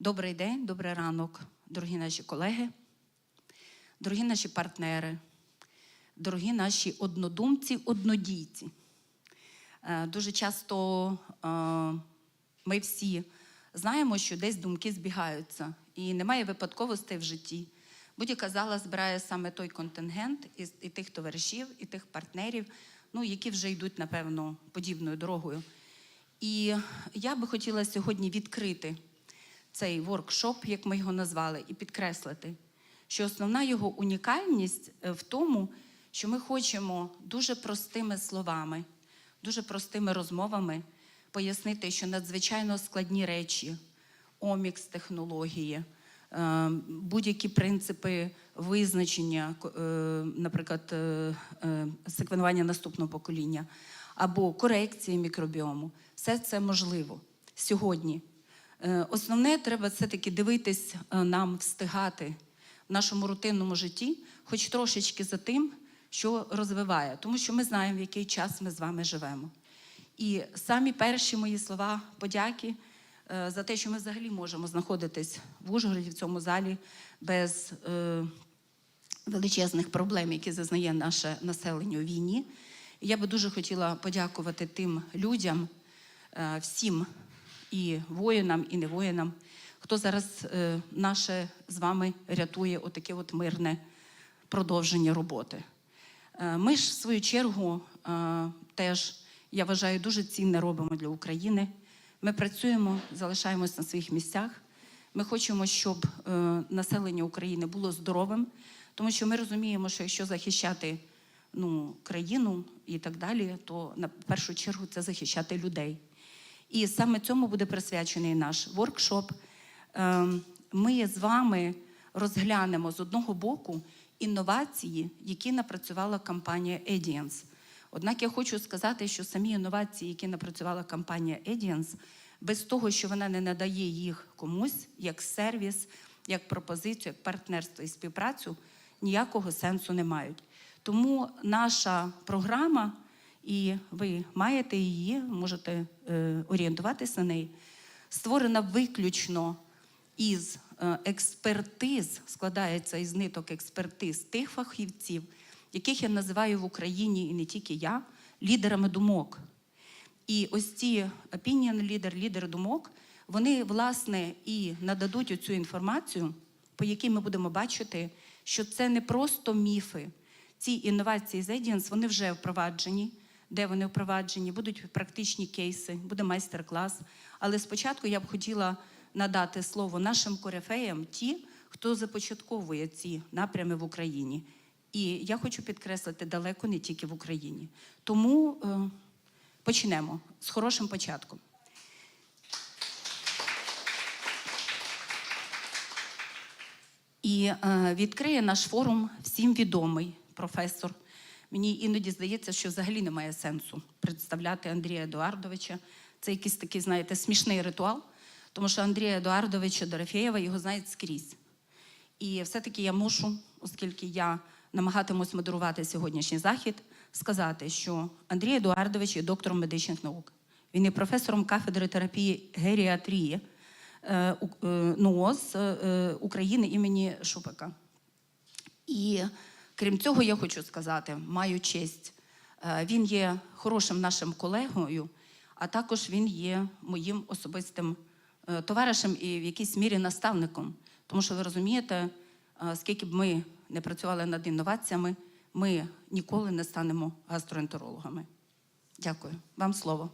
Добрий день, добрий ранок, дорогі наші колеги, дорогі наші партнери, дорогі наші однодумці, однодійці. Е, Дуже часто е, ми всі знаємо, що десь думки збігаються, і немає випадковостей в житті. Будь-яка зала збирає саме той контингент і тих товаришів, і тих партнерів, ну, які вже йдуть, напевно, подібною дорогою. І я би хотіла сьогодні відкрити цей воркшоп, як ми його назвали, і підкреслити, що основна його унікальність е, в тому, що ми хочемо дуже простими словами, дуже простими розмовами пояснити, що надзвичайно складні речі, омікс технології, е, будь-які принципи визначення, е, наприклад, секвенування наступного покоління або корекції мікробіому, все це можливо сьогодні. Е, Основне, треба все-таки дивитись е, нам, встигати в нашому рутинному житті, хоч трошечки за тим, що розвиває, тому що ми знаємо, в який час ми з вами живемо. І самі перші мої слова подяки е, за те, що ми взагалі можемо знаходитись в Ужгороді в цьому залі без величезних проблем, які зазнає наше населення у війні. Я би дуже хотіла подякувати тим людям, всім і воїнам, і не воїнам, хто зараз е, наше з вами рятує отаке от мирне продовження роботи. Е, Ми ж, в свою чергу, е, теж, я вважаю, дуже цінне робимо для України. Ми працюємо, залишаємось на своїх місцях. Ми хочемо, щоб е, населення України було здоровим, тому що ми розуміємо, що якщо захищати ну, країну і так далі, то на першу чергу це захищати людей. І саме цьому буде присвячений наш воркшоп. Ем, Ми з вами розглянемо з одного боку інновації, які напрацювала компанія Edience. Однак я хочу сказати, що самі інновації, які напрацювала компанія Edience, без того, що вона не надає їх комусь як сервіс, як пропозицію, як партнерство і співпрацю, ніякого сенсу не мають. Тому наша програма, і ви маєте її, можете е, орієнтуватися на неї, створена виключно із е, експертиз, складається із ниток експертиз тих фахівців, яких я називаю в Україні і не тільки я, лідерами думок. І ось ці opinion leader, лідери думок, вони, власне, і нададуть оцю інформацію, по якій ми будемо бачити, що це не просто міфи. Ці інновації з Edience, вони вже впроваджені. Де вони впроваджені, будуть практичні кейси, буде майстер-клас. Але спочатку я б хотіла надати слово нашим корифеям, ті, хто започатковує ці напрями в Україні. І я хочу підкреслити далеко не тільки в Україні. Тому е, почнемо з хорошим початком. І е, відкриє наш форум всім відомий професор. Мені іноді здається, що взагалі немає сенсу представляти Андрія Едуардовича. Це якийсь такий, знаєте, смішний ритуал, тому що Андрія Едуардовича Дорофєєва його знають скрізь. І все-таки я мушу, оскільки я намагатимусь модерувати сьогоднішній захід, сказати, що Андрій Едуардович є доктором медичних наук. Він є професором кафедри терапії геріатрії е, е, НУОЗ е, е, України імені Шупика. І крім цього, я хочу сказати, маю честь. е, Він є хорошим нашим колегою, а також він є моїм особистим е, товаришем і в якійсь мірі наставником. Тому що ви розумієте, е, скільки б ми не працювали над інноваціями, ми ніколи не станемо гастроентерологами. Дякую. Вам слово.